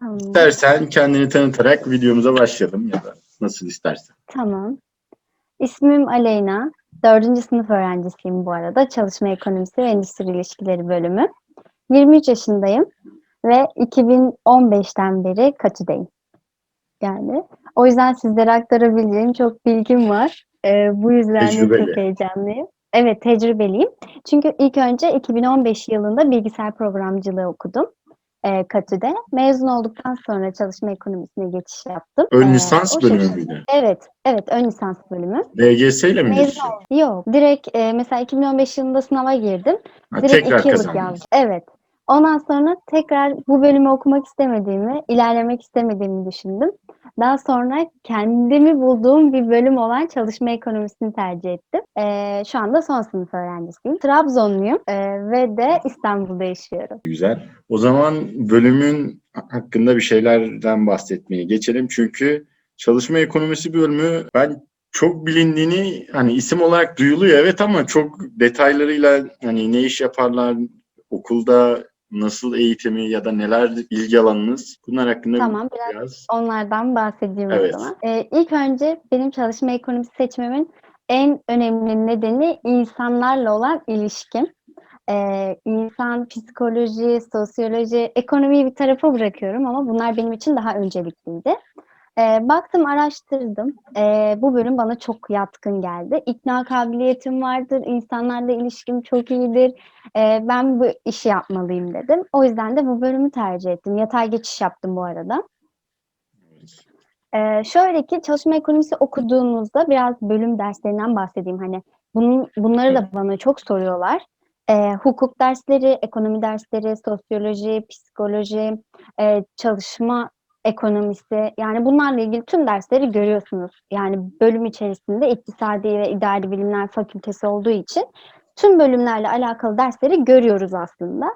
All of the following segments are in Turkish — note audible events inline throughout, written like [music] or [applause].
Tamam. İstersen kendini tanıtarak videomuza başlayalım ya da nasıl istersen. Tamam. İsmim Aleyna. Dördüncü sınıf öğrencisiyim bu arada. Çalışma Ekonomisi ve Endüstri İlişkileri bölümü. 23 yaşındayım ve 2015'ten beri Katü'deyim. Yani o yüzden sizlere aktarabileceğim çok bilgim var. Ee, bu yüzden de Tecrübeli. çok heyecanlıyım. Evet, tecrübeliyim. Çünkü ilk önce 2015 yılında bilgisayar programcılığı okudum e, Katü'de. Mezun olduktan sonra çalışma ekonomisine geçiş yaptım. Ön Ee, lisans o bölümü şekilde- müydü? Evet, evet ön lisans bölümü. LGS ile mi Mezun oldum. Yok, direkt e, mesela 2015 yılında sınava girdim. Ha, Direkt tekrar iki yıllık yazdım. Evet. Ondan sonra tekrar bu bölümü okumak istemediğimi, ilerlemek istemediğimi düşündüm. Daha sonra kendimi bulduğum bir bölüm olan çalışma ekonomisini tercih ettim. Ee, şu anda son sınıf öğrencisiyim. Trabzonluyum ee, ve de İstanbul'da yaşıyorum. Güzel. O zaman bölümün hakkında bir şeylerden bahsetmeye geçelim. Çünkü çalışma ekonomisi bölümü ben çok bilindiğini hani isim olarak duyuluyor evet ama çok detaylarıyla hani ne iş yaparlar, okulda nasıl eğitimi ya da neler ilgi alanınız bunlar hakkında Tamam, biraz biraz onlardan bahsedeyim Evet. o zaman. Ee, ilk önce benim çalışma ekonomisi seçmemin en önemli nedeni insanlarla olan ilişkim. Ee, insan psikoloji, sosyoloji, ekonomiyi bir tarafa bırakıyorum ama bunlar benim için daha öncelikliydi. Ee, baktım, araştırdım. Ee, bu bölüm bana çok yatkın geldi. İkna kabiliyetim vardır, insanlarla ilişkim çok iyidir. Ee, ben bu işi yapmalıyım dedim. O yüzden de bu bölümü tercih ettim. Yatay geçiş yaptım bu arada. Ee, şöyle ki çalışma ekonomisi okuduğunuzda biraz bölüm derslerinden bahsedeyim. Hani bunun, bunları da bana çok soruyorlar. Ee, hukuk dersleri, ekonomi dersleri, sosyoloji, psikoloji, e, çalışma ekonomisi yani bunlarla ilgili tüm dersleri görüyorsunuz. Yani bölüm içerisinde iktisadi ve idari bilimler fakültesi olduğu için tüm bölümlerle alakalı dersleri görüyoruz aslında.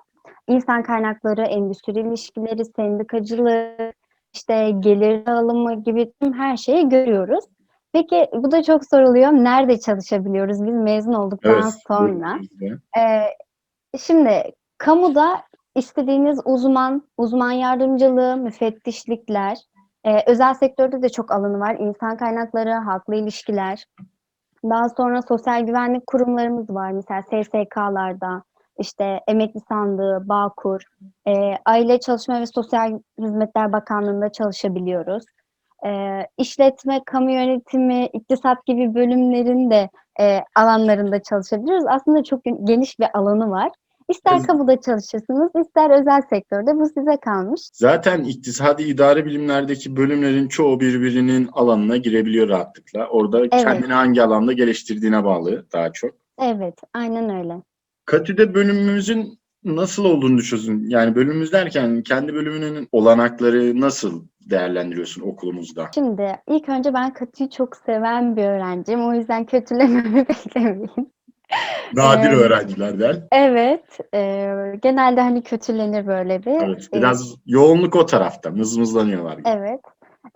İnsan kaynakları, endüstri ilişkileri, sendikacılık, işte gelir dağılımı gibi tüm her şeyi görüyoruz. Peki bu da çok soruluyor. Nerede çalışabiliyoruz biz mezun olduktan evet. sonra? bölümümüzde. Ee, şimdi kamuda istediğiniz uzman, uzman yardımcılığı, müfettişlikler, e, özel sektörde de çok alanı var. İnsan kaynakları, halkla ilişkiler. Daha sonra sosyal güvenlik kurumlarımız var. Mesela SSK'larda, işte Emekli Sandığı, Bağkur, e, Aile Çalışma ve Sosyal Hizmetler Bakanlığı'nda çalışabiliyoruz. E, işletme, kamu yönetimi, iktisat gibi bölümlerin de e, alanlarında çalışabiliyoruz. Aslında çok geniş bir alanı var. İster Evet. kamuda çalışırsınız, ister özel sektörde. Bu size kalmış. Zaten iktisadi idare bilimlerdeki bölümlerin çoğu birbirinin alanına girebiliyor rahatlıkla. Orada kendini hangi alanda geliştirdiğine bağlı daha çok. Evet, aynen öyle. Katü'de bölümümüzün nasıl olduğunu düşünüyorsun? Yani bölümümüz derken kendi bölümünün olanakları nasıl değerlendiriyorsun okulumuzda? Şimdi ilk önce ben katıyı çok seven bir öğrenciyim. O yüzden kötülememi [laughs] beklemeyin. Nadir Ee, öğrencilerden. Evet, e, genelde hani kötülenir böyle bir. Evet, e, biraz yoğunluk o tarafta. Mızmızlanıyorlar. gibi. Evet.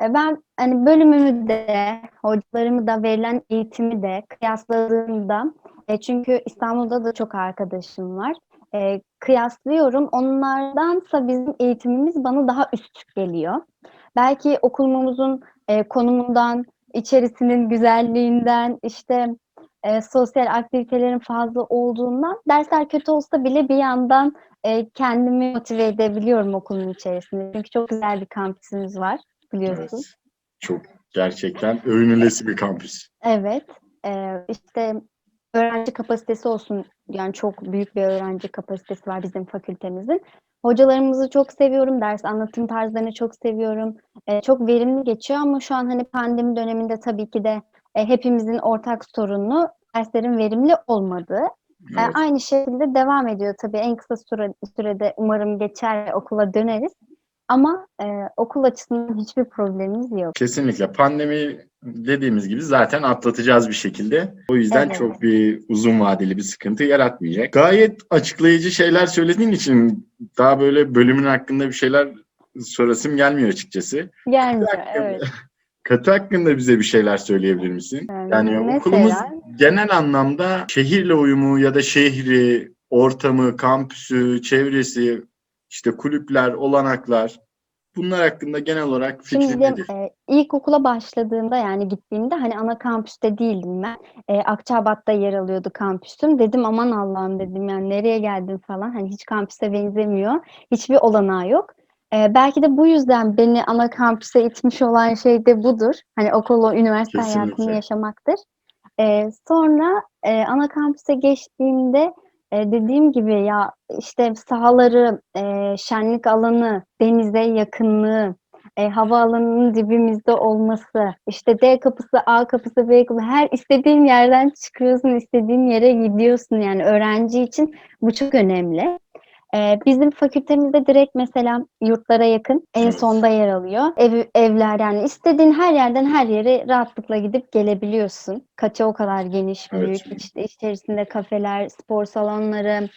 E, Ben hani bölümümü de, hocalarımı da, verilen eğitimi de kıyasladığımda, e, çünkü İstanbul'da da çok arkadaşım var. E, kıyaslıyorum. Onlardansa bizim eğitimimiz bana daha üst geliyor. Belki okulumuzun e, konumundan, içerisinin güzelliğinden, işte e, sosyal aktivitelerin fazla olduğundan dersler kötü olsa bile bir yandan e, kendimi motive edebiliyorum okulun içerisinde. Çünkü çok güzel bir kampüsümüz var biliyorsun. Evet. Çok gerçekten övünülesi bir kampüs. Evet. e, işte öğrenci kapasitesi olsun. Yani çok büyük bir öğrenci kapasitesi var bizim fakültemizin. Hocalarımızı çok seviyorum. Ders anlatım tarzlarını çok seviyorum. E, çok verimli geçiyor ama şu an hani pandemi döneminde tabii ki de e, hepimizin ortak sorunu derslerin verimli olmadığı. E, Evet. Aynı şekilde devam ediyor tabii. En kısa süre, sürede umarım geçer okula döneriz. Ama e, okul açısından hiçbir problemimiz yok. Kesinlikle. Pandemi dediğimiz gibi zaten atlatacağız bir şekilde. O yüzden Evet. çok bir uzun vadeli bir sıkıntı yaratmayacak. Gayet açıklayıcı şeyler söylediğin için daha böyle bölümün hakkında bir şeyler sorasım gelmiyor açıkçası. Gelmiyor, evet. [laughs] Katı hakkında bize bir şeyler söyleyebilir misin? Yani Yani mesela- okulumuz genel anlamda şehirle uyumu ya da şehri, ortamı, kampüsü, çevresi, işte kulüpler, olanaklar Bunlar hakkında genel olarak fikrin Şimdi nedir? e, ilkokula başladığımda yani gittiğimde hani ana kampüste değildim ben. E, Akçabat'ta yer alıyordu kampüsüm. Dedim aman Allah'ım dedim yani nereye geldim falan. Hani hiç kampüse benzemiyor. Hiçbir olanağı yok. E, belki de bu yüzden beni ana kampüse itmiş olan şey de budur. Hani okulu, üniversite hayatını Kesinlikle. yaşamaktır. E, sonra e, ana kampüse geçtiğimde e, dediğim gibi ya işte sahaları, e, şenlik alanı, denize yakınlığı, e, havaalanının dibimizde olması, işte D kapısı, A kapısı, B kapısı, her istediğin yerden çıkıyorsun, istediğin yere gidiyorsun. Yani öğrenci için bu çok önemli. E, bizim fakültemizde direkt mesela yurtlara yakın, en Evet. sonda yer alıyor. Ev, evler yani istediğin her yerden her yere rahatlıkla gidip gelebiliyorsun. Kaça o kadar geniş, Evet. büyük. İşte içerisinde kafeler, spor salonları,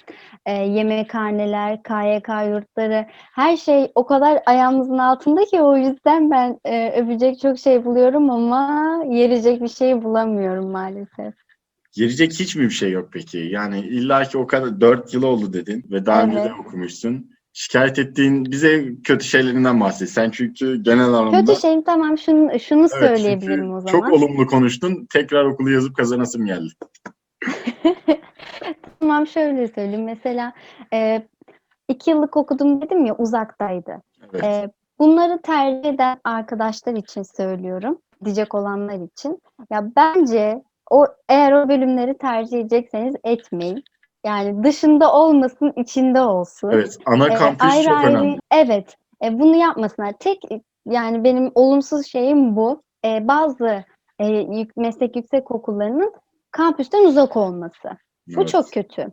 e, yemekhaneler, KYK yurtları, her şey o kadar ayağımızın altında ki o yüzden ben e, övecek çok şey buluyorum ama yerecek bir şey bulamıyorum maalesef. Gelecek hiç mi bir şey yok peki? Yani illaki o kadar 4 yıl oldu dedin ve daha önce de Evet. okumuşsun. Şikayet ettiğin bize kötü şeylerinden bahset. Sen çünkü genel anlamda Kötü şeyim tamam şunu, şunu Evet, söyleyebilirim o zaman. Çok olumlu konuştun. Tekrar okulu yazıp kazanasım geldi. [laughs] Tamam şöyle söyleyeyim. Mesela e, iki yıllık okudum dedim ya uzaktaydı. Evet. E, bunları tercih eden arkadaşlar için söylüyorum. Diyecek olanlar için. Ya bence o eğer o bölümleri tercih edecekseniz etmeyin. Yani dışında olmasın, içinde olsun. Evet. Ana E, kampüs ayrı çok ayrı, önemli. evet. E, bunu yapmasınlar. Tek yani benim olumsuz şeyim bu. E, bazı e, meslek yüksek okullarının kampüsten uzak olması. Bu Evet. çok kötü.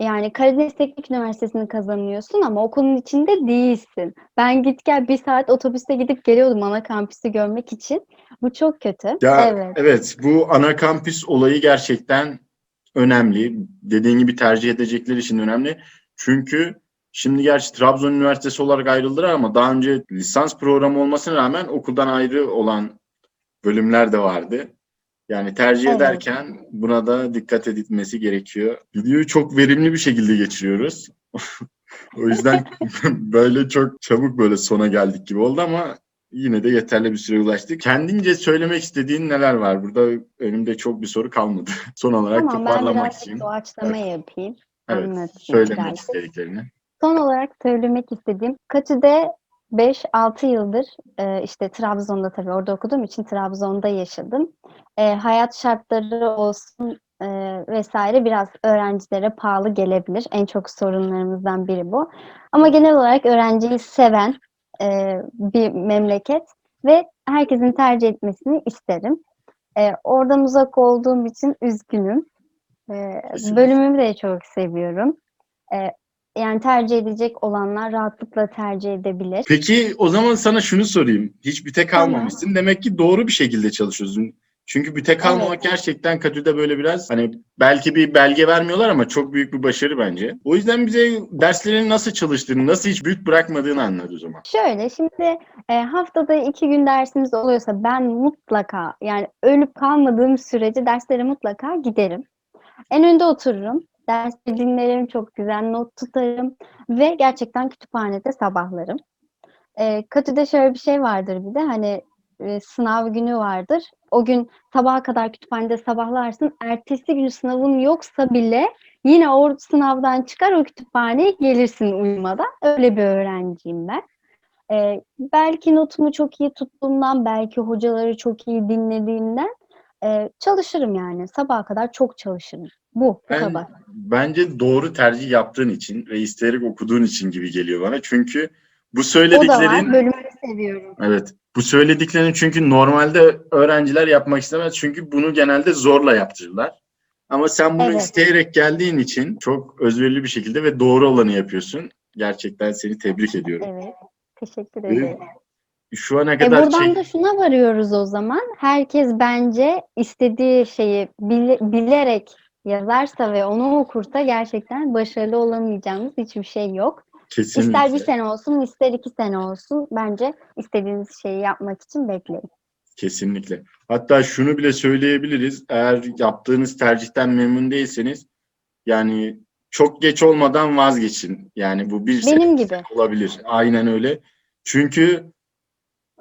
Yani Karadeniz Teknik Üniversitesi'ni kazanıyorsun ama okulun içinde değilsin. Ben git gel bir saat otobüste gidip geliyordum ana kampüsü görmek için. Bu çok kötü. Ya Evet. evet bu ana kampüs olayı gerçekten önemli. Dediğin gibi tercih edecekler için önemli. Çünkü şimdi gerçi Trabzon Üniversitesi olarak ayrıldılar ama daha önce lisans programı olmasına rağmen okuldan ayrı olan bölümler de vardı. Yani tercih Evet. ederken buna da dikkat edilmesi gerekiyor. Videoyu çok verimli bir şekilde geçiriyoruz. [laughs] o yüzden [laughs] böyle çok çabuk böyle sona geldik gibi oldu ama yine de yeterli bir süre ulaştık. Kendince söylemek istediğin neler var? Burada önümde çok bir soru kalmadı. [laughs] Son olarak Tamam ben toparlamak birazcık için. doğaçlama yapayım. Evet, anlatayım söylemek istediklerini. Son olarak söylemek istediğim Kaçı'da 5-6 yıldır e, işte Trabzon'da tabii orada okuduğum için Trabzon'da yaşadım. E, hayat şartları olsun e, vesaire biraz öğrencilere pahalı gelebilir. En çok sorunlarımızdan biri bu. Ama genel olarak öğrenciyi seven e, bir memleket ve herkesin tercih etmesini isterim. E, oradan uzak olduğum için üzgünüm. E, bölümümü de çok seviyorum. E, yani tercih edecek olanlar rahatlıkla tercih edebilir. Peki o zaman sana şunu sorayım. Hiç büte Tamam. kalmamışsın. Demek ki doğru bir şekilde çalışıyorsun. Çünkü büte kalmamak Evet. gerçekten Katü'de böyle biraz hani belki bir belge vermiyorlar ama çok büyük bir başarı bence. O yüzden bize derslerin nasıl çalıştığını, nasıl hiç büt bırakmadığını anlat o zaman. Şöyle şimdi e, haftada iki gün dersimiz oluyorsa ben mutlaka yani ölüp kalmadığım sürece derslere mutlaka giderim. En önde otururum. Dersleri dinlerim, çok güzel not tutarım ve gerçekten kütüphanede sabahlarım. E, Katü'de şöyle bir şey vardır bir de hani e, sınav günü vardır. O gün sabaha kadar kütüphanede sabahlarsın. Ertesi gün sınavın yoksa bile yine o sınavdan çıkar o kütüphaneye gelirsin uyumadan. Öyle bir öğrenciyim ben. Ee, belki notumu çok iyi tuttuğumdan, belki hocaları çok iyi dinlediğimden e, çalışırım yani. Sabaha kadar çok çalışırım. Bu, bu Ben- kadar. Bence doğru tercih yaptığın için ve isteyerek okuduğun için gibi geliyor bana. Çünkü bu O da söylediklerin var. Bölümünü seviyorum. Evet. Bu söylediklerini çünkü normalde öğrenciler yapmak istemez. Çünkü bunu genelde zorla yaptırırlar. Ama sen bunu Evet. isteyerek geldiğin için çok özverili bir şekilde ve doğru olanı yapıyorsun. Gerçekten seni tebrik ediyorum. Evet. Teşekkür Evet. ederim. Şu ana E kadar buradan şey- da şuna varıyoruz o zaman. Herkes bence istediği şeyi bile- bilerek yazarsa ve onu okursa gerçekten başarılı olamayacağımız hiçbir şey yok. kesinlikle. İster bir sene olsun, ister iki sene olsun. Bence istediğiniz şeyi yapmak için bekleyin. Kesinlikle. Hatta şunu bile söyleyebiliriz. Eğer yaptığınız tercihten memnun değilseniz yani çok geç olmadan vazgeçin. Yani bu bir Benim sene gibi. olabilir. Aynen öyle. Çünkü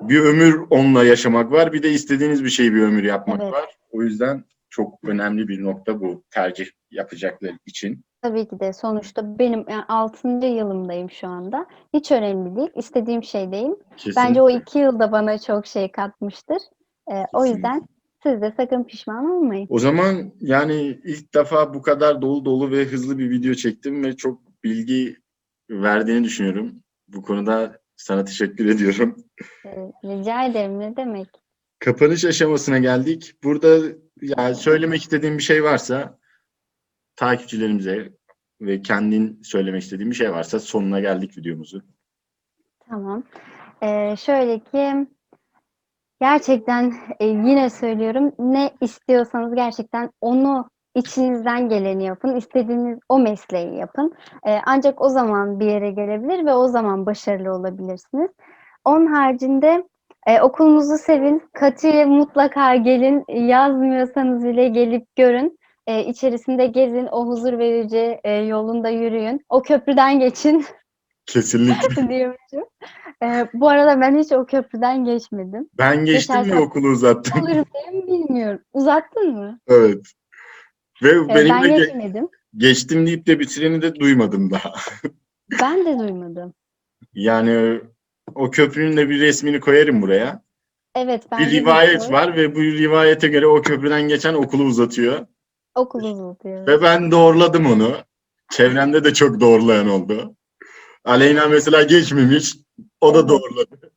bir ömür onunla yaşamak var. Bir de istediğiniz bir şeyi bir ömür yapmak Evet. var. O yüzden çok önemli bir nokta bu tercih yapacaklar için. Tabii ki de sonuçta benim yani 6. yılımdayım şu anda. Hiç önemli değil. İstediğim şeydeyim. Bence o Kesinlikle. iki yılda bana çok şey katmıştır. Ee, o Kesinlikle. yüzden siz de sakın pişman olmayın. O zaman yani ilk defa bu kadar dolu dolu ve hızlı bir video çektim ve çok bilgi verdiğini düşünüyorum. Bu konuda sana teşekkür ediyorum. Ee, rica ederim ne demek. Kapanış aşamasına geldik. Burada yani söylemek istediğim bir şey varsa takipçilerimize ve kendin söylemek istediğin bir şey varsa sonuna geldik videomuzu. Tamam. Ee, şöyle ki gerçekten e, yine söylüyorum ne istiyorsanız gerçekten onu içinizden geleni yapın. İstediğiniz o mesleği yapın. Ee, ancak o zaman bir yere gelebilir ve o zaman başarılı olabilirsiniz. Onun haricinde e, okulunuzu sevin. Katü'ye mutlaka gelin. Yazmıyorsanız bile gelip görün. E, içerisinde gezin. O huzur verici e, yolunda yürüyün. O köprüden geçin. Kesinlikle. [laughs] diyormuşum. Ee, bu arada ben hiç o köprüden geçmedim. Ben geçtim Geçerken- ve okulu uzattım. Olurum diye mi bilmiyorum. Uzattın mı? Evet. Ve Ee, benim ben de ge- geçmedim. geçtim deyip de bitireni de duymadım daha. [laughs] Ben de duymadım. Yani o köprünün de bir resmini koyarım buraya. Evet ben Bir rivayet bilmiyorum. var ve bu rivayete göre o köprüden geçen okulu uzatıyor. Okul uzatıyor. Ve ben doğruladım onu. Çevremde de çok doğrulayan oldu. Aleyna mesela geçmemiş. O da doğruladı.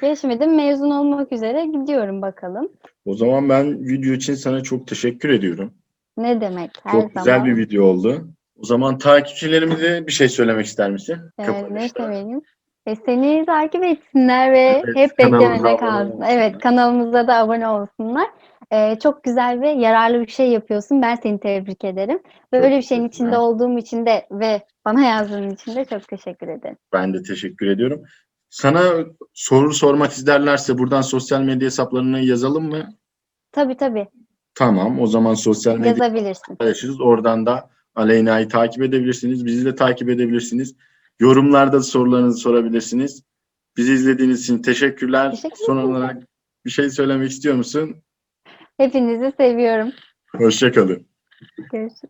Geçmedim. Mezun olmak üzere gidiyorum bakalım. O zaman ben video için sana çok teşekkür ediyorum. Ne demek? Her Çok zaman. güzel bir video oldu. O zaman takipçilerimize bir şey söylemek ister misin? Ee, ne Kapanışta. söyleyeyim? E, seni takip etsinler ve Evet, hep kanalımıza beklemede abone kalsın. olsunlar. Evet, kanalımıza da abone olsunlar. Ee, çok güzel ve yararlı bir şey yapıyorsun. Ben seni tebrik ederim. Ve Çok öyle bir şeyin teşekkürler. içinde olduğum için de ve bana yazdığın için de çok teşekkür ederim. Ben de teşekkür ediyorum. Sana soru sormak isterlerse buradan sosyal medya hesaplarını yazalım mı? Tabii tabii. Tamam. O zaman sosyal medya Yazabilirsin. paylaşırız. Oradan da Aleyna'yı takip edebilirsiniz. Bizi de takip edebilirsiniz. Yorumlarda sorularınızı sorabilirsiniz. Bizi izlediğiniz için teşekkürler. Teşekkür Son ederim. olarak bir şey söylemek istiyor musun? Hepinizi seviyorum. Hoşçakalın. Görüşürüz.